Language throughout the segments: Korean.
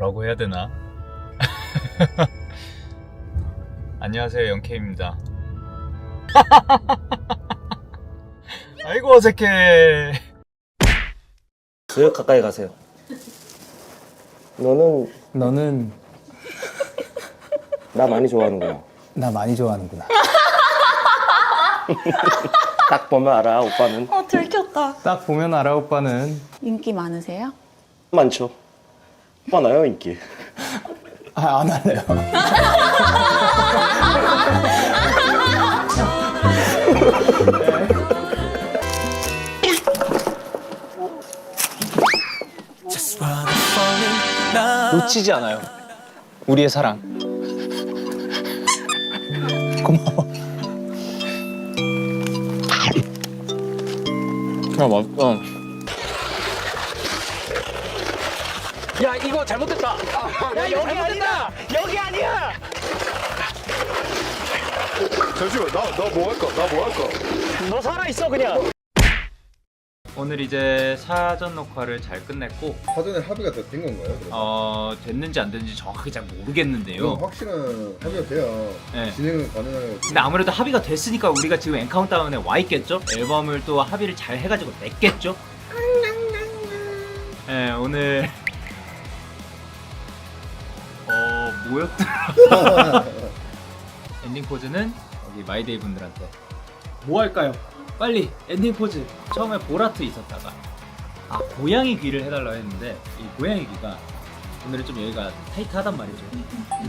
뭐라고 해야 되나? 안녕하세요 영케입니다. 아이고 어색해. 그 가까이 가세요. 너는 너는 나 많이 좋아하는구나. 나 많이 좋아하는구나. 딱 보면 알아, 오빠는. 어, 들켰다. 딱 보면 알아 오빠는 인기 많으세요? 많죠. 많아요, 인기. 아, 안 할래요. 놓치지 않아요. 우리의 사랑. 고마워. 아 맞다. 야 이거 잘못됐다. 야 여기 아니다. 여기 아니야. 잠시만 나 나 뭐 할까? 나 뭐 할까? 너 살아 있어 그냥. 오늘 이제 사전 녹화를 잘 끝냈고 사전에 합의가 다된 건가요? 그럼? 어 됐는지 안 됐는지 정확하게 잘 모르겠는데요. 확실한 합의가 돼야 네. 진행은 가능해요. 근데 아무래도 합의가 됐으니까 우리가 지금 엔카운트다운에 와 있겠죠? 앨범을 또 합의를 잘 해가지고 냈겠죠? 네 오늘 뭐였더라? 엔딩 포즈는 여기 마이데이 분들한테 뭐 할까요? 빨리 엔딩 포즈 처음에 보라트 있었다가 아 고양이 귀를 해달라고 했는데 이 고양이 귀가 오늘은 좀 여기가 타이트하단 말이죠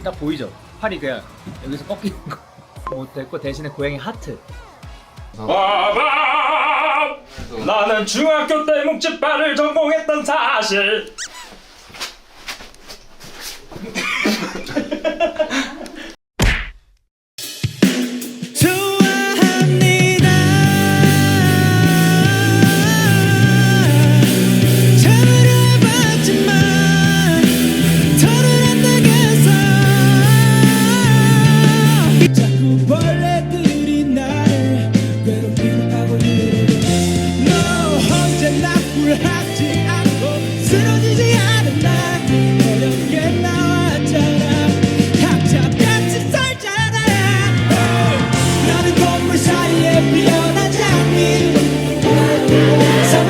딱 보이죠? 팔이 그냥 여기서 꺾이는 거 못했고 대신에 고양이 하트 빠밤! 나는 중학교 때 묵찌빠를 전공했던 사실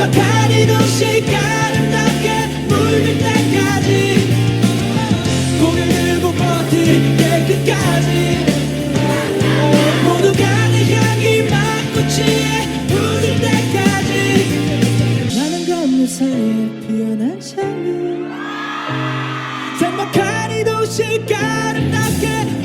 사막한 이 도시가 아름답게 물들 때까지. 고개를 들고 버틸게 끝까지. 모두가 내 향기 취해 웃을 때까지. 나는 건물 사이에 피어난 장미 사막한 이 도시가 아름답게